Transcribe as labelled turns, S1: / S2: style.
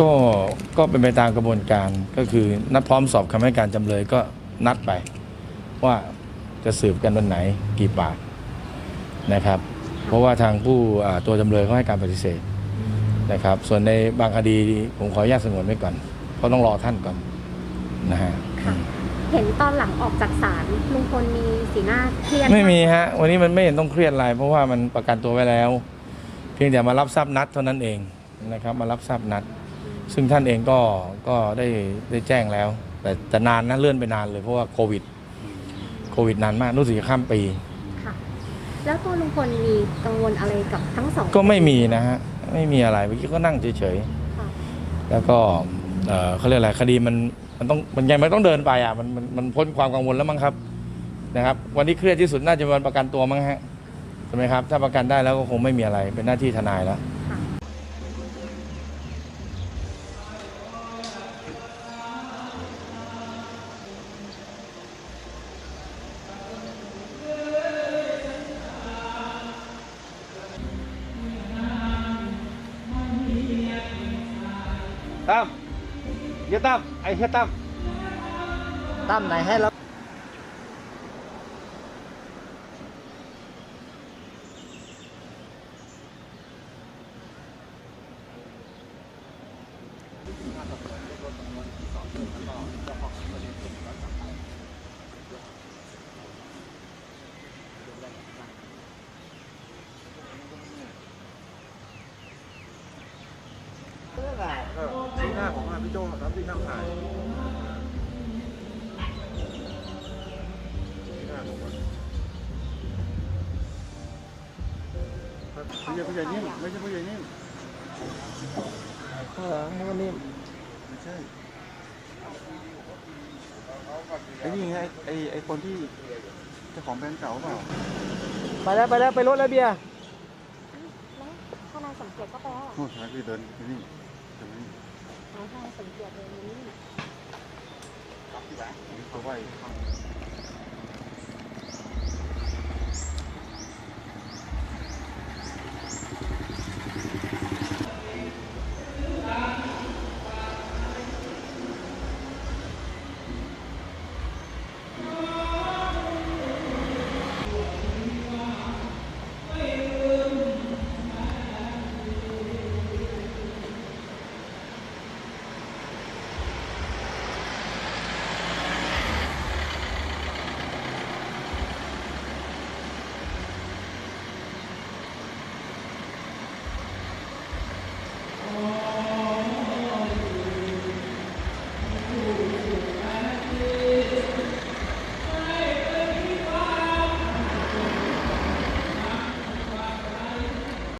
S1: ก็ก็เป็นไปตามกระบวนการก็คือนัดพร้อมสอบคำให้การจำเลยก็นัดไป ว่าจะสืบกันวันไหนกี่ปากนะครับ เพราะว่าทางผู้อ่าตัวจำเลยเขาให้การปฏิเสธนะครับ ส่วนในบางคดีผมขออนุญาตสงวนไว้ก่อนเพราะต้องรอท่านก่อนนะฮะ
S2: ค่ะเห็นตอนหลังออกจากศาลลุงพลมีสีหน้าเครียด
S1: ไม่มีา
S2: ก
S1: ฮะ วันนี้มันไม่เห็นต้องเครียดอะไรเพราะว่ามันประกันตัวไว้แล้ว เพียงแต่มารับทราบนัดเท่านั้นเองนะครับ มารับทราบนัด ซึ่งท่านเองก็ก็ได้ได้แจ้งแล้ว แต่แต่นานนะเลื่อนไปนานเลยเพราะว่าโควิดโควิดนานมากรู้สึกจะข้ามปี
S2: ค่ะ แล้วตัวลุงพลมีกังวลอะไรกับทั้งสอง
S1: ก็ไม่มีนะฮะไม่มีอะไรเมื่อกี้ก็นั่งเฉย
S2: ค่ะ
S1: ๆแล้วก็เอ่อเขาเรียกอะไรคดีมันมันต้องมันยังไม่ต้องเดินไปอะมันมันมันพ้นความกังวลแล้วมั้งครับนะครับ วันที่เครียดที่สุดน่าจะเป็นวันประกันตัวมั้งฮะใช่ไหมครับ ถ้าประกันได้แล้วก็คงไม่มีอะไรเป็นหน้าที่ทนายแล้ว
S2: ค่ะ
S3: ตั้มเฮียตั้มไอ้เฮียตั้ม
S4: ตั้มไหนให้เรา
S3: ชี้หน้าผมอะพี่โจครับที่นั่งถ่ายชี้หน้าผมอะผู้ใหญ่ผู้ใหญ่นิ่มไม่ใช่ผู้ใหญ่นิ่ม
S4: ข้างหลังให้มันนิ่ม
S3: ไม่ใช่ไอ้นี่ไงไอ้ไอ้คนที่เจ้าของแบรนด์เก่าเปล่า
S4: ไปแล้วไปแล้วไปรถแล้วเบียร์
S2: แล้วทนายสมเกียรติก็ไปแล้วเหรอ
S3: โน่นทางที่เดินที่นี่ตรงนี้
S2: อ๋อทนายสมเกียรติเลยนี่
S3: ตัวไหว